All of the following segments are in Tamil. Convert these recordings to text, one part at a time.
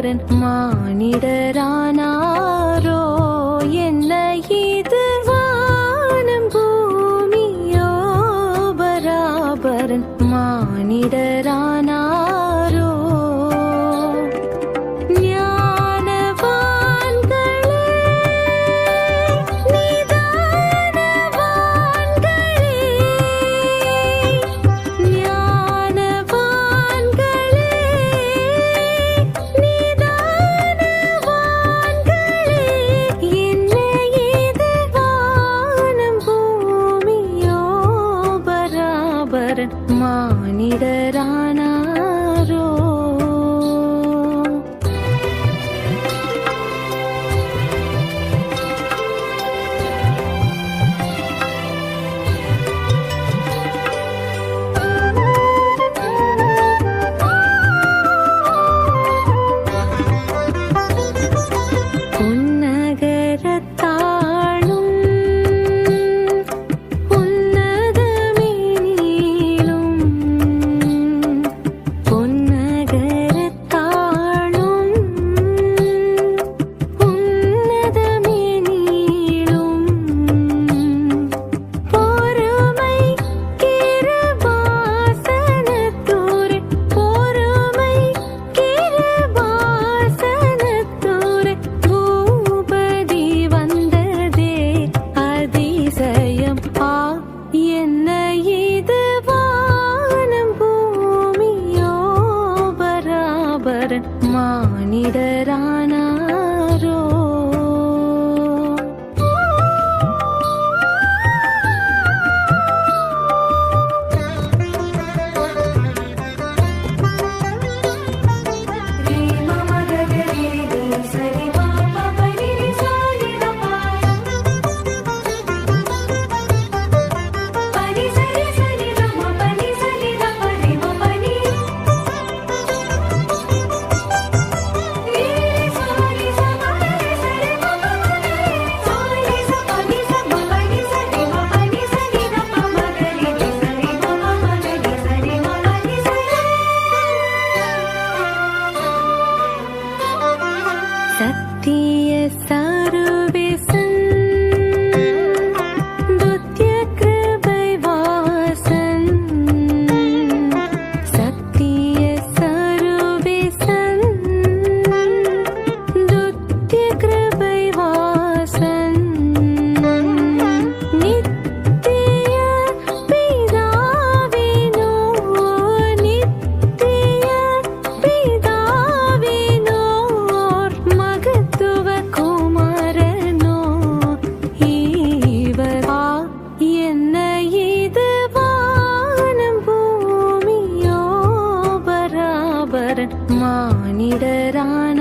மாதரன் மானிடரானாரோ? என்ன இது வானம் பூமியோ? பராபரன் மானிடரான் மானிடரான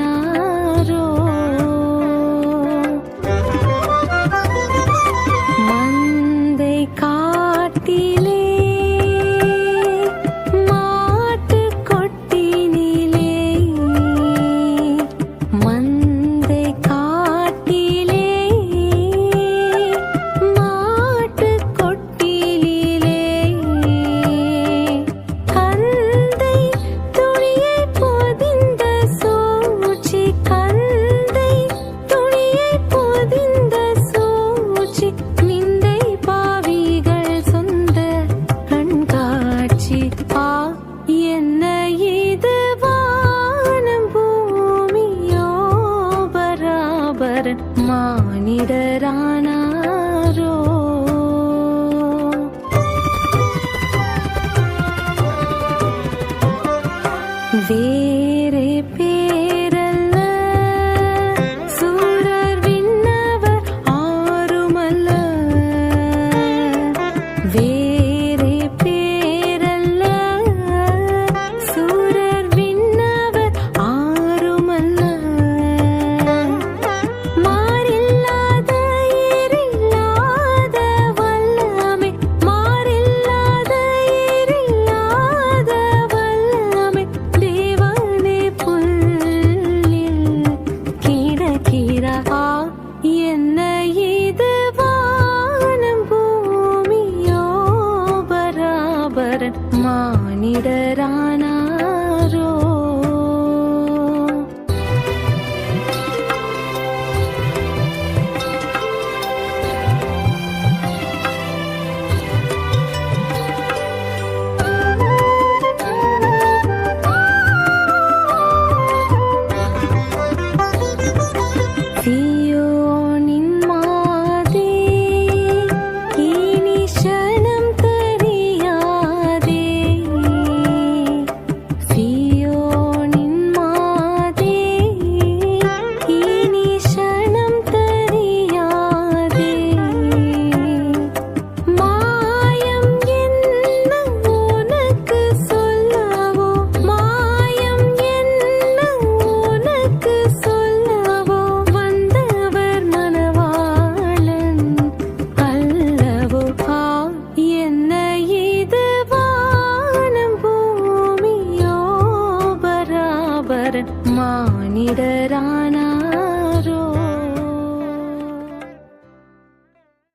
நிந்தை பாவிகள் சொந்த கண்காட்சி. ஆ என்ன இது வானம் பூமியோ பராபரன் மானிடரானாரோ? இடரா